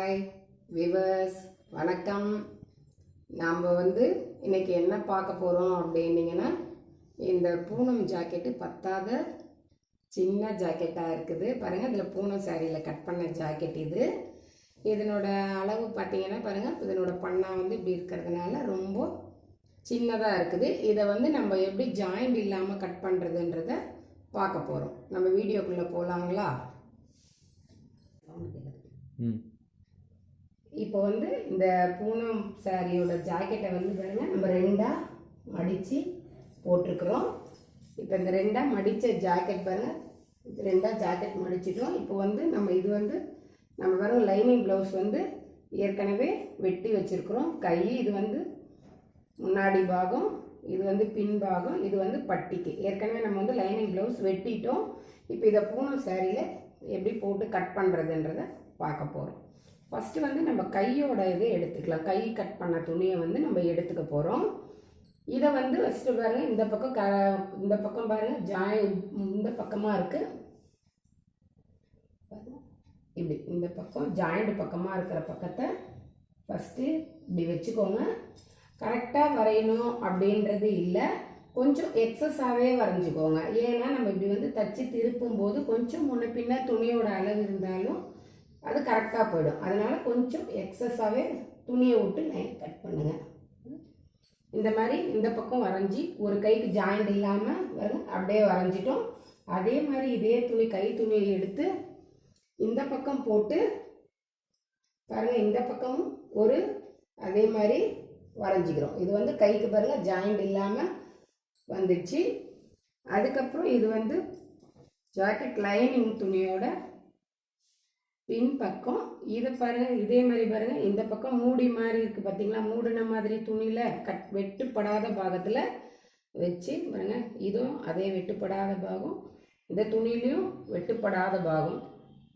Hi viewers வணக்கம். நாம் வந்து இன்றைக்கி என்ன பார்க்க போகிறோம் அப்படின்னீங்கன்னா இந்த பூனம் ஜாக்கெட்டு பத்தாத சின்ன ஜாக்கெட்டாக இருக்குது. பாருங்கள் இதில் பூனம் சாரியில் கட் பண்ண ஜாக்கெட் இது. இதனோட அளவு பார்த்தீங்கன்னா பாருங்கள் இதனோட பண்ணா வந்து இப்படி இருக்கிறதுனால ரொம்ப சின்னதாக இருக்குது. இதை வந்து நம்ம எப்படி ஜாயிண்ட் இல்லாமல் கட் பண்ணுறதுன்றத பார்க்க போகிறோம் நம்ம வீடியோக்குள்ளே போகலாங்களா ம். இப்போ வந்து இந்த பூனம் சாரியோட ஜாக்கெட்டை வந்து பாருங்க நம்ம ரெண்டாக மடித்து போட்டிருக்கிறோம். இப்போ இந்த ரெண்டாக மடித்த ஜாக்கெட் பாருங்க ரெண்டாக ஜாக்கெட் மடிச்சிட்டோம். இப்போ வந்து நம்ம இது வந்து நம்ம வரும் லைனிங் ப்ளவுஸ் வந்து ஏற்கனவே வெட்டி வச்சுருக்குறோம். கை இது வந்து முன்னாடி பாகம் இது வந்து பின் பாகம் இது வந்து பட்டிக்கு. ஏற்கனவே நம்ம வந்து லைனிங் ப்ளவுஸ் வெட்டிட்டோம். இப்போ இதை பூனம் சாரியில் எப்படி போட்டு கட் பண்ணுறதுன்றதை பார்க்க போகிறோம் ஃபஸ்ட்டு வந்து நம்ம கையோட இது எடுத்துக்கலாம். கை கட் பண்ண துணியை வந்து நம்ம எடுத்துக்க போகிறோம் இதை வந்து ஃபஸ்ட்டு பாருங்கள் இந்த பக்கம் க இந்த பக்கம் பாருங்கள் ஜாய் இந்த பக்கமாக இருக்குது இப்படி இந்த பக்கம் ஜாயிண்ட் பக்கமாக இருக்கிற பக்கத்தை ஃபஸ்ட்டு இப்படி வச்சுக்கோங்க. கரெக்டாக வரையணும் அப்படின்றது இல்லை. கொஞ்சம் எக்ஸஸாகவே வரைஞ்சிக்கோங்க. ஏன்னா நம்ம இப்படி வந்து தச்சு திருப்பும் போது கொஞ்சம் முன்ன பின்ன துணியோட அளவு இருந்தாலும் அது கரெக்டாக போயிடும். அதனால் கொஞ்சம் எக்ஸஸாகவே துணியை விட்டு லைன் கட் பண்ணுங்கள் இந்த மாதிரி இந்த பக்கம் வரைஞ்சி ஒரு கைக்கு ஜாயிண்ட் இல்லாமல் வரும் அப்படியே வரைஞ்சிட்டோம். அதே மாதிரி இதே துணி கை துணியை எடுத்து இந்த பக்கம் போட்டு பாருங்கள் இந்த பக்கமும் ஒரு அதே மாதிரி வரைஞ்சிக்கிறோம். இது வந்து கைக்கு பாருங்கள் ஜாயிண்ட் இல்லாமல் வந்துச்சு. அதுக்கப்புறம் இது வந்து ஜாக்கெட் லைனிங் துணியோட பின் பக்கம் இது பாருங்க இதே மாதிரி பாருங்க இந்த பக்கம் மூடி மாதிரி இருக்குது பார்த்தீங்களா மூடின மாதிரி துணியில் கட் வெட்டுப்படாத பாகத்தில் வச்சு பாருங்க இதுவும் அதே வெட்டுப்படாத பாகம். இந்த துணிலையும் வெட்டுப்படாத பாகம்.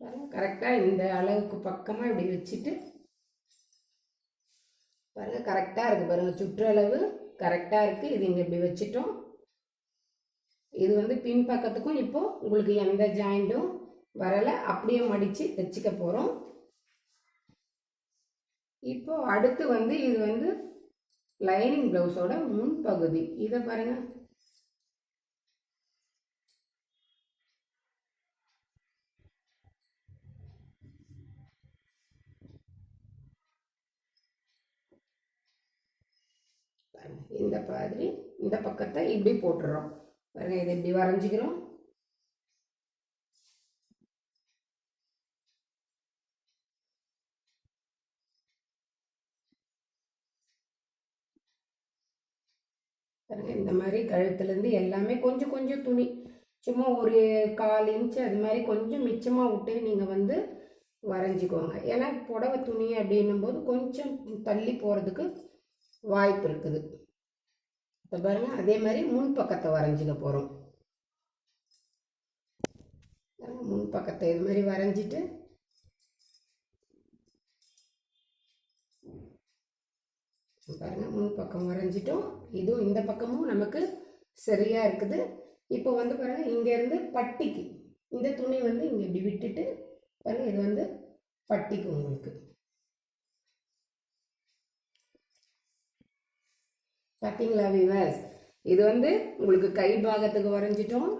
பாருங்க கரெக்டாக இந்த அளவுக்கு பக்கமாக இப்படி வச்சுட்டு பாருங்க கரெக்டாக இருக்குது பாருங்க சுற்றளவு கரெக்டாக இருக்குது இது இங்கே இப்படி வச்சுட்டோம். இது வந்து பின் பக்கத்துக்கும் இப்போ உங்களுக்கு எந்த ஜாயிண்ட்டும் வரலை. அப்படியே மடித்து தைச்சிக்க போகிறோம் இப்போ அடுத்து வந்து இது வந்து லைனிங் ப்ளவுஸோட முன்பகுதி. இதை பாருங்கள் இந்த மாதிரி இந்த பக்கத்தை இப்படி போட்டுடுறோம். பாருங்க இதை இப்படி வரைஞ்சிக்கிறோம். பாருங்கள் இந்த மாதிரி கழுத்துலேருந்து எல்லாமே கொஞ்சம் கொஞ்சம் துணி. சும்மா ஒரு கால் இன்ச்சு அது மாதிரி கொஞ்சம் மிச்சமாக விட்டு நீங்கள் வந்து வரைஞ்சிக்கோங்க. ஏன்னா புடவை துணி அப்படின்னும் போது கொஞ்சம் தள்ளி போகிறதுக்கு வாய்ப்பு இருக்குது. இப்போ பாருங்க அதே மாதிரி முன் பக்கத்தை வரைஞ்சிக்க போகிறோம் முன் பக்கத்தை இது மாதிரி வரைஞ்சிட்டு பாருங்கள் முன் பக்கம் வரைஞ்சிட்டோம். இதுவும் இந்த பக்கமும் நமக்கு சரியாக இருக்குது. இப்போ வந்து பாருங்கள் இங்கேருந்து பட்டிக்கு இந்த துணி வந்து இங்கே இப்படி விட்டுட்டு பாருங்கள் இது வந்து பட்டிக்கு உங்களுக்கு. பார்த்தீங்களா விவாஸ் இது வந்து உங்களுக்கு கை பாகத்துக்கு வரைஞ்சிட்டோம்.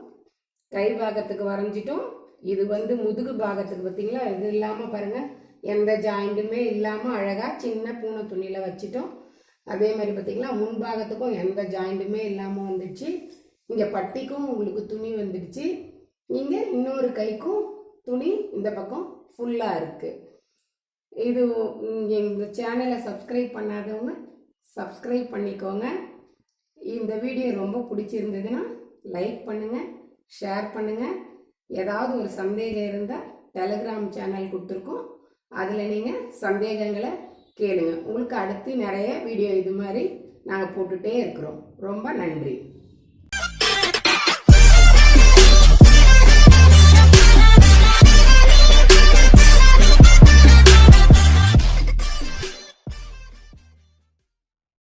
கை பாகத்துக்கு வரைஞ்சிட்டோம். இது வந்து முதுகு பாகத்துக்கு பார்த்தீங்களா இது இல்லாமல் பாருங்கள் எந்த ஜாயிண்ட்டுமே இல்லாமல் அழகாக சின்ன பூனை துணியில் வச்சிட்டோம். அதே மாதிரி பார்த்திங்கன்னா முன்பாகத்துக்கும் எந்த ஜாயிண்ட்டுமே இல்லாமல் வந்துடுச்சு. இங்கே பட்டிக்கும் உங்களுக்கு துணி வந்துடுச்சு. இங்கே இன்னொரு கைக்கும் துணி இந்த பக்கம் ஃபுல்லாக இருக்குது இது இந்த சேனலை சப்ஸ்கிரைப் பண்ணாதவங்க சப்ஸ்கிரைப் பண்ணிக்கோங்க. இந்த வீடியோ ரொம்ப பிடிச்சிருந்ததுன்னா லைக் பண்ணுங்கள் ஷேர் பண்ணுங்கள் ஏதாவது ஒரு சந்தேகம் இருந்தால் டெலகிராம் சேனல் கொடுத்துருக்கோம். அதில் நீங்கள் சந்தேகங்களை கேளுங்க. உங்களுக்கு அடுத்து நிறைய வீடியோ இது மாதிரி நாங்கள் போட்டுகிட்டே இருக்கிறோம். ரொம்ப நன்றி.